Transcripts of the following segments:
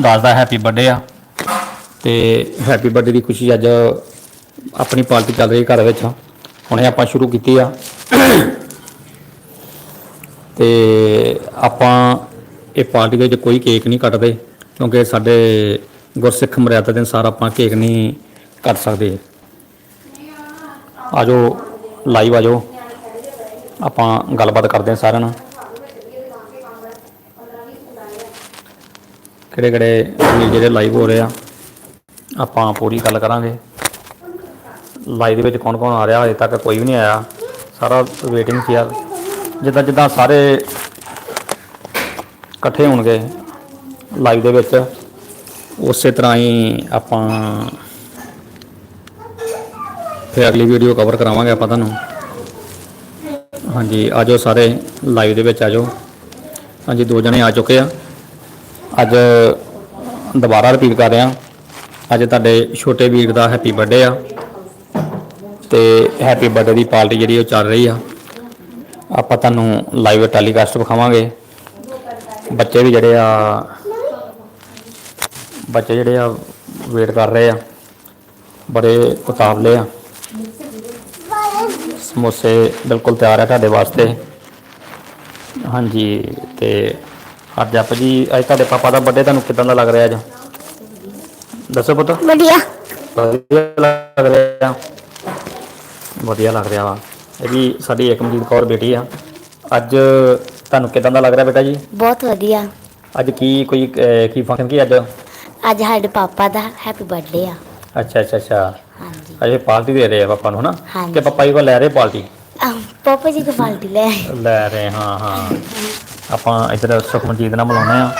ਦੱਸਦਾ happy birthday ਆ। ਤੇ ਹੈਪੀ ਬਰਥਡੇ ਦੀ ਖੁਸ਼ੀ ਅੱਜ ਆਪਣੀ ਪਾਰਟੀ ਚੱਲ ਰਹੀ ਘਰ ਵਿੱਚ। ਹੁਣੇ ਆਪਾਂ ਸ਼ੁਰੂ ਕੀਤੀ ਆ। ਤੇ ਆਪਾਂ ਇਹ ਪਾਰਟੀ ਦੇ ਵਿੱਚ ਕੋਈ ਕੇਕ ਨਹੀਂ ਕੱਟਦੇ, ਕਿਉਂਕਿ ਸਾਡੇ ਗੁਰਸਿੱਖ ਮਰਿਆਦਾ ਦੇ ਅਨੁਸਾਰ ਆਪਾਂ ਕੇਕ ਨਹੀਂ ਕੱਟ ਸਕਦੇ। ਆਜੋ ਲਾਈਵ ਆਜੋ। ਆਪਾਂ ਗੱਲਬਾਤ ਕਰਦੇ ਹਾਂ ਸਾਰਿਆਂ ਨਾਲ। ਕਿਹੜੇ ਕਿਹੜੇ ਵੀਰ ਜਿਹੜੇ ਲਾਈਵ ਹੋ ਰਹੇ ਆ, ਆਪਾਂ ਪੂਰੀ ਗੱਲ ਕਰਾਂਗੇ। ਲਾਈਵ ਦੇ ਵਿੱਚ ਕੌਣ ਕੌਣ ਆ ਰਿਹਾ, ਹਜੇ ਤੱਕ ਕੋਈ ਵੀ ਨਹੀਂ ਆਇਆ। ਸਾਰਾ ਵੇਟਿੰਗ ਸੀ ਯਾਰ। ਜਿੱਦਾਂ ਜਿੱਦਾਂ ਸਾਰੇ ਇਕੱਠੇ ਹੋਣਗੇ ਲਾਈਵ ਦੇ ਵਿੱਚ, ਉਸੇ ਤਰ੍ਹਾਂ ਹੀ ਆਪਾਂ ਫਿਰ ਅਗਲੀ ਵੀਡੀਓ ਕਵਰ ਕਰਾਵਾਂਗੇ ਆਪਾਂ ਤੁਹਾਨੂੰ। ਹਾਂਜੀ ਆਜੋ ਸਾਰੇ ਲਾਈਵ ਦੇ ਵਿੱਚ ਆਜੋ ਹਾਂਜੀ, ਦੋ ਜਣੇ ਆ ਚੁੱਕੇ ਆ। ਅੱਜ ਦੁਬਾਰਾ ਰਿਪੀਟ ਕਰ ਰਿਹਾ। ਅੱਜ ਤੁਹਾਡੇ ਛੋਟੇ ਵੀਰ ਦਾ ਹੈਪੀ ਬਰਥਡੇ ਆ। ਤੇ ਹੈਪੀ ਬਰਥਡੇ ਦੀ ਪਾਰਟੀ ਜਿਹੜੀ ਉਹ ਚੱਲ ਰਹੀ ਆ। ਆਪਾਂ ਤੁਹਾਨੂੰ ਲਾਈਵ ਟੈਲੀਕਾਸਟ ਵਿਖਾਵਾਂਗੇ। ਬੱਚੇ ਵੀ ਜਿਹੜੇ ਆ, ਬੱਚੇ ਜਿਹੜੇ ਆ ਵੇਟ ਕਰ ਰਹੇ ਆ। ਬੜੇ ਉਤਾਵਲੇ ਆ। ਸਮੋਸੇ ਬਿਲਕੁਲ ਤਿਆਰ ਆ ਤੁਹਾਡੇ ਵਾਸਤੇ। ਹਾਂਜੀ, ਤੇ ਅੱਜ ਆਪ ਜੀ ਅੱਜ ਤੁਹਾਡੇ ਪਾਪਾ ਦਾ ਬਰਥਡੇ ਤੁਹਾਨੂੰ ਕਿਦਾਂ ਦਾ ਲੱਗ ਰਿਹਾ ਅੱਜ? ਦੱਸੋ ਪੁੱਤ। ਵਧੀਆ। ਵਧੀਆ ਲੱਗ ਰਿਹਾ। ਵਧੀਆ ਲੱਗ ਰਿਹਾ ਵਾ। ਇਹ ਵੀ ਸਾਡੀ ਏਕਮਜੀਤ ਕੌਰ ਬੇਟੀ ਆ। ਅੱਜ ਤੁਹਾਨੂੰ ਕਿਦਾਂ ਦਾ ਲੱਗ ਰਿਹਾ ਬੇਟਾ ਜੀ? ਬਹੁਤ ਵਧੀਆ। ਅੱਜ ਕੀ ਕੋਈ ਅਹ, ਕੀ ਫੰਕਸ਼ਨ ਕੀ ਅੱਜ? ਅੱਜ ਸਾਡੇ ਪਾਪਾ ਦਾ ਹੈਪੀ ਬਰਥਡੇ ਆ। ਅੱਛਾ ਅੱਛਾ ਅੱਛਾ। ਹਾਂਜੀ। ਅਜੇ ਪਾਰਟੀ ਦੇ ਰਹੇ ਆ ਪਾਪਾ ਨੂੰ ਹਨਾ? ਹਾਂਜੀ। ਕਿ ਪਾਪਾ ਜੀ ਕੋਲ ਲੈ ਰਹੇ ਪਾਰਟੀ? ਪਾਪਾ ਜੀ ਦੀ ਪਾਰਟੀ ਲੈ ਆਏ। ਲੈ ਰਹੇ ਹਾਂ ਹਾਂ। ਆਪਾਂ ਇੱਧਰ ਸੁਖਮਨਜੀਤ ਨਾਲ ਮਿਲਾਉਂਦੇ ਆ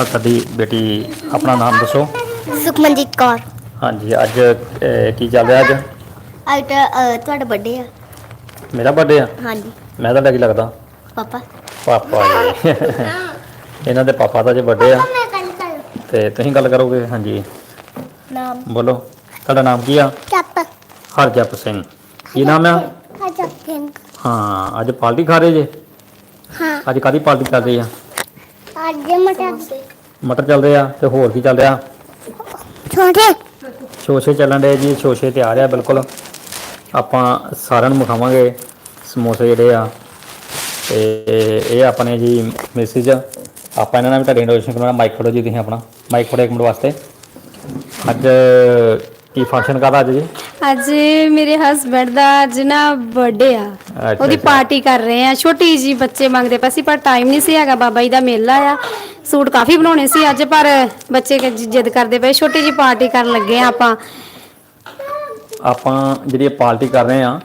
ਆ ਸਾਡੀ ਬੇਟੀ ਆਪਣਾ ਨਾਮ ਦੱਸੋ। ਸੁਖਮਨਜੀਤ ਕੌਰ। ਹਾਂਜੀ ਅੱਜ ਅਹ, ਕੀ ਚੱਲ ਰਿਹਾ ਅੱਜ? ਅੱਜ ਤਾਂ, ਤੁਹਾਡਾ ਬਰਥਡੇ ਆ। ਮੇਰਾ ਬਰਥਡੇ ਆ? ਹਾਂਜੀ। ਮੈਂ ਤੁਹਾਡਾ ਕੀ ਲੱਗਦਾ। ਪਾਪਾ। ਪਾਪਾ ਜੀ। ਇਹਨਾਂ ਦੇ ਪਾਪਾ ਦਾ ਜੇ ਬਰਥਡੇ ਆ। ਮੈਂ ਗੱਲ ਕਰ ਤੇ ਤੁਸੀਂ ਗੱਲ ਕਰੋਗੇ? ਹਾਂਜੀ। ਨਾਮ। ਬੋਲੋ। ਤੁਹਾਡਾ ਨਾਮ ਕੀ ਆ? ਚੱਪ ਹਰਜਪ ਸਿੰਘ। ਕੀ ਨਾਮ ਆ? ਹਾਂ ਅੱਜ ਪਾਰਟੀ ਖਾ ਰਹੇ ਜੇ? ਹਾਂ। ਅੱਜ ਕਾਦੀ ਪਾਰਟੀ ਚੱਲ ਰਹੀ ਆ? ਅੱਜ ਮਟਰ। ਮਟਰ ਚੱਲ ਰਹੇ ਆ ਤੇ ਹੋਰ ਕੀ ਚੱਲ ਰਿਹਾ? ਛੋਟੇ। ਸ਼ੋਸ਼ੇ ਚੱਲਣ ਦੇ ਜੀ ਸ਼ੋਸ਼ੇ ਤੇ ਆ ਬਿਲਕੁਲ। ਆਪਾਂ ਸਾਰਿਆਂ ਨੂੰ ਵਿਖਾਵਾਂਗੇ ਸਮੋਸੇ ਜਿਹੜੇ ਆ। ਤੇ ਇਹ ਆਪਣੇ ਜੀ ਮੈਸੇਜ ਆਪਾਂ ਇਹਨਾਂ ਨਾਲ ਵੀ ਤੁਹਾਡੀ ਇੰਟਰੋਡਕਸ਼ਨ ਕਰਾਉਣਾ ਮਾਈਕ ਫੜੋ ਜੀ ਤੁਸੀਂ ਆਪਣਾ। ਮਾਈਕ ਫੜੋ ਇੱਕ ਮਿੰਟ ਵਾਸਤੇ। ਅੱਜ ਕੀ ਫੰਕਸ਼ਨ ਕਰਦਾ ਅੱਜ ਜੀ? ਅੱਜ ਮੇਰੇ ਹਸਬੰਡ ਦਾ ਅੱਜ ਨਾ ਬਰਥਡੇ ਆ। ਅੱਛਾ, ਉਹਦੀ ਅੱਛਾ। ਪਾਰਟੀ ਕਰ ਰਹੇ ਆ। ਛੋਟੀ ਜੀ ਬੱਚੇ ਮੰਗਦੇ ਪਏ ਸੀ ਪਰ ਟਾਈਮ ਨਹੀਂ ਸੀ ਹੈਗਾ। ਬਾਬਾ ਜੀ ਦਾ ਮੇਲਾ ਆ। ਸੂਟ ਕਾਫੀ ਬਣਾਉਣੇ ਸੀ ਅੱਜ ਪਰ ਬੱਚੇ ਕ- ਜਿੱਦ ਕਰਦੇ ਪਏ। ਛੋਟੀ ਜੀ ਪਾਰਟੀ ਕਰਨ ਲੱਗੇ ਆ ਆਪਾਂ। ਆਪਾਂ ਜਿਹੜੀ ਇਹ ਪਾਰਟੀ ਕਰ ਰਹੇ ਆ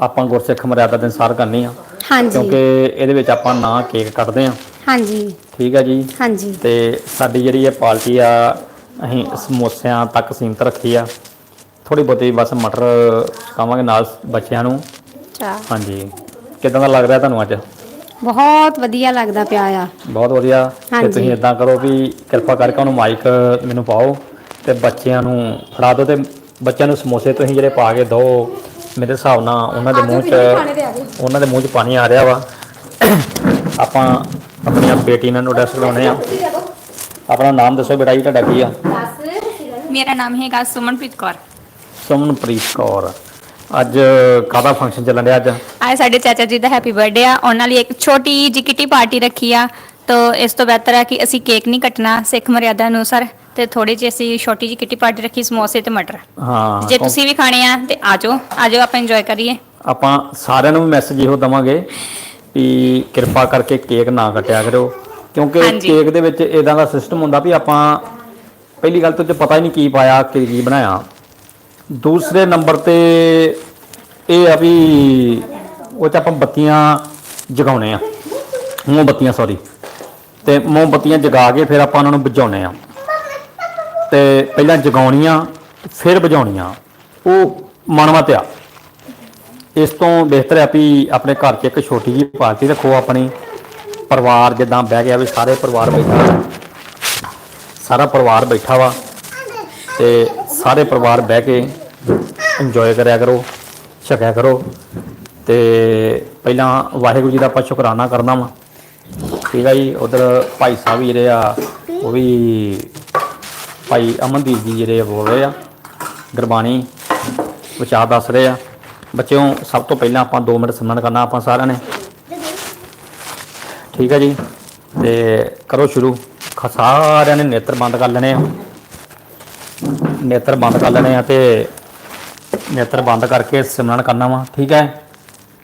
ਆਪਾਂ ਗੁਰਸਿੱਖ ਮਰਿਆਦਾ ਦੇ ਅਨੁਸਾਰ ਕਰਨੀ ਆ। ਹਾਂਜੀ। ਕਿਉਂਕਿ ਇਹਦੇ ਵਿੱਚ ਆਪਾਂ ਨਾ ਕੇਕ ਕੱਟਦੇ ਆ। ਹਾਂਜੀ। ਠੀਕ ਆ ਜੀ? ਹਾਂਜੀ। ਤੇ ਸਾਡੀ ਜਿਹੜੀ ਇਹ ਪਾਰਟੀ ਆ ਅਸੀਂ ਸਮੋਸਿਆਂ ਤੱਕ ਸੀਮਤ ਰੱਖੀ ਆ। ਥੋੜੀ ਬਹੁਤੀ ਬਸ ਮਟਰ ਖਾਵਾਂਗੇ ਨਾਲ ਬੱਚਿਆਂ ਨੂੰ। ਚਾ ਹਾਂਜੀ। ਕਿਦਾਂ ਦਾ ਲੱਗ ਰਿਹਾ ਤੁਹਾਨੂੰ ਅੱਜ? ਬਹੁਤ ਵਧੀਆ ਲੱਗਦਾ ਪਿਆ ਆ। ਬਹੁਤ ਵਧੀਆ। ਤੇ ਹਾਂਜੀ। ਤੁਸੀਂ ਇਦਾਂ ਕਰੋ ਵੀ ਕਿਰਪਾ ਕਰਕੇ ਉਹਨੂੰ ਮਾਈਕ ਮੈਨੂੰ ਪਾਓ ਤੇ ਬੱਚਿਆਂ ਨੂੰ ਫੜਾ ਦਿਓ ਤੇ ਬੱਚਿਆਂ ਨੂੰ ਸਮੋਸੇ ਤੁਸੀਂ ਜਿਹੜੇ ਪਾ ਕੇ ਦਿਓ ਮੇਰੇ ਹਿਸਾਬ ਨਾਲ ਉਹਨਾਂ ਦੇ ਮੂੰਹ 'ਚ ਉਹਨਾਂ ਦੇ ਮੂੰਹ 'ਚ ਪਾਣੀ ਆ ਰਿਹਾ ਵਾ। ਆਪਾਂ ਆਪਣੀ ਬੇਟੀ ਨਾਲ ਨੂੰ ਡੈਸਕ ਲਾਉਣੇ ਆ ਆਪਣਾ ਨਾਮ ਦੱਸੋ ਬੇਟਾ ਜੀ ਤੁਹਾਡਾ ਕੀ ਆ? ਮੇਰਾ ਨਾਮ ਹੈਗਾ ਸੁਮਨਪ੍ਰੀਤ ਕੌਰ। ਸੁਮਨਪ੍ਰੀਤ ਕੌਰ। ਅੱਜ ਕਾਹਦਾ ਫੰਕਸ਼ਨ ਚੱਲਣ ਰਿਹਾ ਅੱਜ? ਅੱਜ ਸਾਡੇ ਚਾਚਾ ਜੀ ਦਾ ਹੈਪੀ ਬਰਥਡੇ ਆ। ਉਹਨਾਂ ਲਈ ਇੱਕ ਛੋਟੀ ਜਿਹੀ ਕਿੱਟੀ ਪਾਰਟੀ ਰੱਖੀ ਆ। ਤੋ ਇਸ ਤੋਂ ਬਿਹਤਰ ਹੈ ਕਿ ਅਸੀਂ ਕੇਕ ਨਹੀਂ ਕੱਟਣਾ ਸਿੱਖ ਮਰਿਆਦਾ ਅਨੁਸਾਰ। ਤੇ ਥੋੜੀ ਜਿਹੀ ਅਸੀਂ ਛੋਟੀ ਜਿਹੀ ਕਿੱਟੀ ਪਾਰਟੀ ਰੱਖੀ ਸਮੋਸੇ ਤੇ ਮਟਰ। ਹਾਂ ਜੇ ਤੁਸੀਂ ਵੀ ਖਾਣੇ ਆ ਤੇ ਆਜੋ ਆਜੋ ਆਪਾਂ ਇੰਜੋਏ ਕਰੀਏ। ਆਪਾਂ ਸਾਰਿਆਂ ਨੂੰ ਮੈਸੇਜ ਇਹੋ ਦਵਾਂਗੇ ਵੀ ਕਿਰਪਾ ਕਰਕੇ ਕੇਕ ਨਾ ਕੱਟਿਆ ਕਰੋ ਕਿਉਂਕਿ ਹਾਂਜੀ। ਕੇਕ ਦੇ ਵਿੱਚ ਇਦਾਂ ਦਾ ਸਿਸਟਮ ਹੁੰਦਾ ਵੀ ਆਪਾਂ ਪਹਿਲੀ ਗੱਲ ਤਾਂ ਤੇ ਪਤਾ ਹੀ ਨਹੀਂ ਕੀ ਪਾਇਆ ਕੀ ਕੀ ਬਣਾਇਆ। ਦੂਸਰੇ ਨੰਬਰ ਤੇ ਇਹ ਆ ਵੀ ਉਹ ਚ ਆਪਾਂ ਬੱਤੀਆਂ ਜਗਾਉਣੇ ਆ। ਮੋਮਬੱਤੀਆਂ ਸੌਰੀ ਤੇ ਮੋਮਬੱਤੀਆਂ ਜਗਾ ਕੇ ਫਿਰ ਆਪਾਂ ਉਹਨਾਂ ਨੂੰ ਬੁਝਾਉਣੇ ਆ। ਤੇ ਪਹਿਲਾਂ ਜਗਾਉਣੀਆਂ ਫਿਰ ਬੁਝਾਉਣੀਆਂ। ਉਹ ਮਨਮਤ ਆ ਇਸ ਤੋਂ ਬਿਹਤਰ ਹੈ ਵੀ ਆਪਣੇ ਘਰ 'ਚ ਇੱਕ ਛੋਟੀ ਜਿਹੀ ਪਾਰਟੀ ਰੱਖੋ ਆਪਣੀ। ਪਰਿਵਾਰ ਜਿੱਦਾਂ ਬਹਿ ਗਿਆ ਵੀ ਸਾਰੇ ਪਰਿਵਾਰ ਬੈਠਾ ਸਾਰਾ ਪਰਿਵਾਰ ਬੈਠਾ ਵਾ ਤੇ ਸਾਰੇ ਪਰਿਵਾਰ ਬਹਿ ਕੇ ਇੰਜੋਏ ਕਰਿਆ ਕਰੋ, ਛਕਿਆ ਕਰੋ ਤੇ ਪਹਿਲਾਂ ਵਾਹਿਗੁਰੂ ਜੀ ਦਾ ਆਪਾਂ ਸ਼ੁਕਰਾਨਾ ਕਰਨਾ ਵਾ। ਠੀਕ ਆ ਜੀ, ਉਧਰ ਭਾਈ ਸਾਹਿਬ ਵੀ ਜਿਹੜੇ ਆ, ਉਹ ਵੀ ਭਾਈ ਅਮਨਦੀਪ ਜੀ ਜਿਹੜੇ ਆ ਬੋਲ ਰਹੇ ਆ, ਗੁਰਬਾਣੀ ਵਿਚਾਰ ਦੱਸ ਰਹੇ ਆ। ਬੱਚਿਓ, ਸਭ ਤੋਂ ਪਹਿਲਾਂ ਆਪਾਂ 2 ਮਿੰਟ ਸਿਮਰਨ ਕਰਨਾ ਆਪਾਂ ਸਾਰਿਆਂ ਨੇ। ਠੀਕ ਹੈ ਜੀ। ਤੇ ਕਰੋ ਸ਼ੁਰੂ। ਸਾਰਿਆਂ ਨੇ ਨੇਤਰ ਬੰਦ ਕਰ ਲੈਣੇ ਆ। ਨੇਤਰ ਬੰਦ ਕਰ ਲੈਣੇ ਆ ਤੇ ਨੇਤਰ ਬੰਦ ਕਰਕੇ ਸਿਮਰਨ ਕਰਨਾ ਵਾ। ਠੀਕ ਹੈ।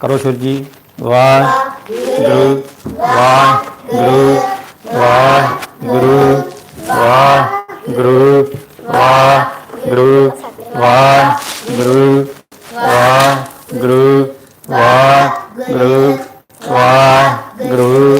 ਕਰੋ ਸ਼ੁਰੂ ਜੀ। ਵਾਹਿਗੁਰੂ ਵਾਹਿਗੁਰੂ ਵਾਹਿਗੁਰੂ ਵਾਹਿਗੁਰੂ ਵਾਹਿਗੁਰੂ ਵਾਹਿਗੁਰੂ ਵਾਹਿਗੁਰੂ ਵਾਹਿਗੁਰੂ ਵਾਹਿਗੁਰੂ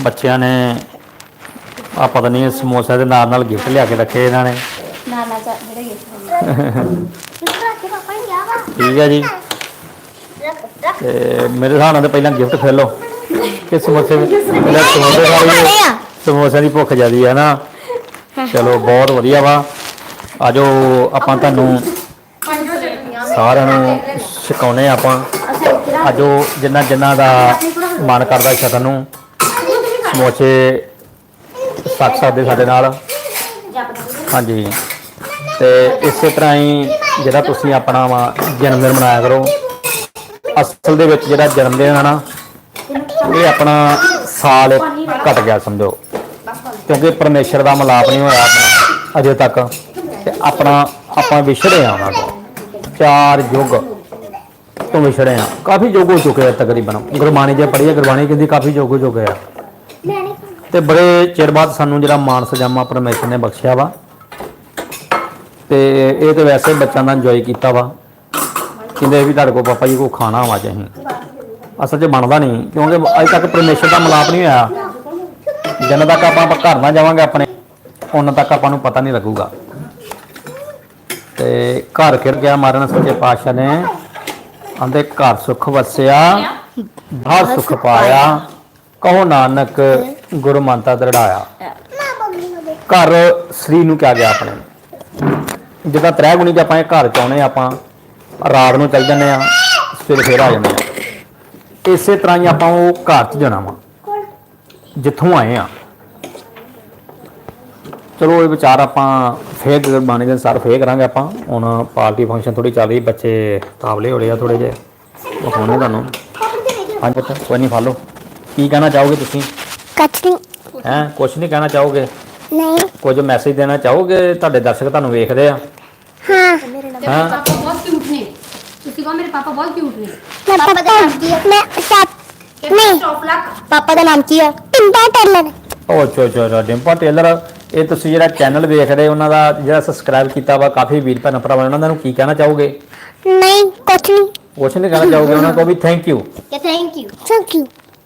ਬੱਚਿਆਂ ਨੇ ਆ ਪਤਾ ਨਹੀਂ ਸਮੋਸੇ ਦੇ ਨਾਲ ਨਾਲ ਗਿਫਟ ਲਿਆ ਕੇ ਰੱਖੇ ਇਹਨਾਂ ਨੇ। ਨਾ ਨਾ ਜਿਹੜੇ ਰੱਖ ਪਾਪਾ ਨੇ। ਗਿਆ ਵਾ ਠੀਕ ਹੈ ਜੀ। ਤੇ ਮੇਰੇ ਹਿਸਾਬ ਨਾਲ ਤਾਂ ਪਹਿਲਾਂ ਗਿਫਟ ਖੇ ਲਓ। ਕਿ ਸਮੋਸੇ ਪਹਿਲਾਂ ਸਮੋਸੇ ਖਾ ਲਈਏ ਸਮੋਸਿਆਂ ਦੀ ਭੁੱਖ ਜਿਆਦੀ ਹੈ ਨਾ। ਚਲੋ ਬਹੁਤ ਵਧੀਆ ਵਾ। ਆਜੋ ਆਪਾਂ ਤੁਹਾਨੂੰ ਸਾਰਿਆਂ ਨੂੰ ਸਿਖਾਉਨੇ ਆਪਾਂ। ਆਜੋ ਜਿੰਨਾ ਜਿੰਨਾ ਦਾ ਮਨ ਕਰਦਾ ਛਕਣ ਨੂੰ। ਸਮੋਸੇ ਸੱਕ ਸਕਦੇ ਸਾਡੇ ਨਾਲ। ਹਾਂਜੀ। ਤੇ ਇਸੇ ਤਰ੍ਹਾਂ ਹੀ ਜਿਹੜਾ ਤੁਸੀਂ ਆਪਣਾ ਵਾ ਜਨਮ ਦਿਨ ਮਨਾਇਆ ਕਰੋ। ਅਸਲ ਦੇ ਵਿੱਚ ਜਿਹੜਾ ਜਨਮ ਦਿਨ ਆ ਨਾ, ਇਹ ਆਪਣਾ ਸਾਲ ਘਟ ਗਿਆ ਸਮਝੋ। ਕਿਉਂਕਿ ਪਰਮੇਸ਼ਰ ਦਾ ਮਲਾਪ ਨਹੀਂ ਹੋਇਆ ਆਪਣਾ ਅਜੇ ਤੱਕ। ਤੇ ਆਪਣਾ ਆਪਾਂ ਵਿਛੜੇ ਆ ਉਹਨਾਂ ਤੋਂ। ਚਾਰ ਯੁੱਗ ਤੋਂ ਵਿਛੜੇ ਆ। ਕਾਫੀ ਯੁੱਗ ਹੋ ਚੁੱਕੇ ਆ ਤਕਰੀਬਨ। ਗੁਰਬਾਣੀ ਜੇ ਪੜ੍ਹੀਏ, ਗੁਰਬਾਣੀ ਕਹਿੰਦੀ ਕਾਫੀ ਯੁੱਗ ਹੋ ਚੁੱਕੇ ਆ। ਤੇ ਬੜੇ ਚਿਰ ਬਾਅਦ ਸਾਨੂੰ ਜਿਹੜਾ ਮਾਨ ਸਜਾਮਾ ਪਰਮੇਸ਼ਰ ਨੇ ਬਖਸ਼ਿਆ ਵਾ। ਤੇ ਇਹ ਤੇ ਵੈਸੇ ਬੱਚਿਆਂ ਦਾ ਇੰਜੋਏ ਕੀਤਾ ਵਾ। ਕਹਿੰਦੇ ਵੀ ਤੁਹਾਡੇ ਕੋਲ ਪਾਪਾ ਜੀ ਕੋ ਖਾਣਾ ਵਾ ਚਾਹੀਂ ਅਸਲ 'ਚ ਬਣਦਾ ਨਹੀਂ, ਕਿਉਂਕਿ ਅਜੇ ਤੱਕ ਪਰਮੇਸ਼ਰ ਦਾ ਮਲਾਪ ਨਹੀਂ ਹੋਇਆ। ਜਿੰਨਾ ਤੱਕ ਆਪਾਂ ਆਪਾਂ ਘਰ ਨਾ ਜਾਵਾਂਗੇ ਆਪਣੇ ਉਹਨਾਂ ਤੱਕ ਆਪਾਂ ਨੂੰ ਪਤਾ ਨਹੀਂ ਲੱਗੂਗਾ। ਤੇ ਘਰ ਫਿਰ ਗਿਆ ਮਾਰਨ ਸੱਚੇ ਪਾਤਸ਼ਾਹ ਨੇ। ਆਂਦੇ ਘਰ ਸੁਖ ਵਸਿਆ ਬਾਹਰ ਸੁਖ ਪਾਇਆ। ਕਹੋ ਨਾਨਕ ਗੁਰਮੰਤਾ ਦਰੜਾਇਆ ਘਰ ਸ੍ਰੀ ਨੂੰ ਕਿਹਾ ਗਿਆ ਆਪਣੇ ਜਿੱਦਾਂ ਤ੍ਰੈ ਗੁਣੀ ਚ ਆਪਾਂ ਇਹ ਘਰ ਚ ਆਉਣੇ ਆ ਆਪਾਂ ਰਾਤ ਨੂੰ ਚੱਲ ਜੰਨੇ ਆ ਫਿਰ ਫੇਰ ਆ ਜਾਂਦੇ ਆ ਇਸੇ ਤਰ੍ਹਾਂ ਹੀ ਆਪਾਂ ਉਹ ਘਰ ਚ ਜਾਣਾ ਵਾ ਜਿੱਥੋਂ ਆਏ ਆ ਚਲੋ ਇਹ ਵਿਚਾਰ ਆਪਾਂ ਫੇਰ ਗੁਰਬਾਣੀ ਦੇ ਅਨੁਸਾਰ ਫੇਰ ਕਰਾਂਗੇ ਆਪਾਂ। ਹੁਣ ਪਾਰਟੀ ਫੰਕਸ਼ਨ ਥੋੜੀ ਚੱਲ ਰਹੀ, ਬੱਚੇ ਤਾਵਲੇ ਹੋ ਰਹੇ ਆ ਥੋੜੇ ਜਿਹੇ। ਵਿਖਾਉਣੇ ਤੁਹਾਨੂੰ। ਹਾਂਜੀ, ਕੋਈ ਨਹੀਂ ਫਾਲੋ ਕੀ ਕਹਿਣਾ ਚਾਹੋਗੇ ਤੁਸੀਂ? ਕਚਰੀ ਹੈ? ਕੁਝ ਨਹੀਂ ਕਹਿਣਾ ਚਾਹੋਗੇ? ਨਹੀਂ। ਕੁਝ ਮੈਸੇਜ ਦੇਣਾ ਚਾਹੋਗੇ? ਤੁਹਾਡੇ ਦਰਸ਼ਕ ਤੁਹਾਨੂੰ ਵੇਖਦੇ ਆ। ਹਾਂ। ਹਾਂ? ਪਾਪਾ ਬਹੁਤ ਕਿਊਟ ਨੇ। ਤੁਸੀਂ ਕਹੋ ਮੇਰੇ ਪਾਪਾ ਬਹੁਤ ਕਿਊਟ ਨੇ। ਮੈਂ ਪਾਪਾ ਦਾ ਨਾਮ ਕੀ ਹੈ ਮੈਂ ਸੱਤ ਨਹੀਂ। ਸਟਾਪ ਲੱਕ ਪਾਪਾ ਦਾ ਨਾਮ ਕੀ ਹੈ ਟਿੰਪਾ ਟੈਲਰ। ਉਹ ਚੋ ਚੋ ਚੋ ਡਿੰਪਾ ਟੇਲਰ ਇਹ ਤੁਸੀਂ ਜਿਹੜਾ ਚੈਨਲ ਵੇਖਦੇ ਉਹਨਾਂ ਦਾ ਜਿਹੜਾ ਸਬਸਕ੍ਰਾਈਬ ਕੀਤਾ ਵਾ ਕਾਫੀ ਵੀਰ ਭੈਣ ਭਰਾਵਾਂ ਨੇ ਉਹਨਾਂ ਨੂੰ ਕੀ ਕਹਿਣਾ ਚਾਹੋਗੇ? ਨਹੀਂ ਕੁਛ ਨਹੀਂ। ਕੁਛ ਨਹੀਂ ਕਹਿਣਾ ਚਾਹੋਗੇ ਉਹਨਾਂ ਕੋਲ ਵੀ ਥੈਂਕ ਯੂ ਕਿ thank you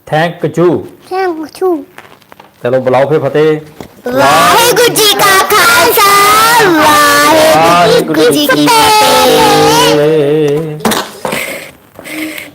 thank you thank you ਚਲੋ ਬੁਲਾਓ ਫੇ ਫਤਿਹ। ਵਾਹਿਗੁਰੂ ਜੀ ਕਾ ਖਾਲਸਾ ਵਾਹਿਗੁਰੂ ਜੀ ਕੀ ਫਤਿਹ।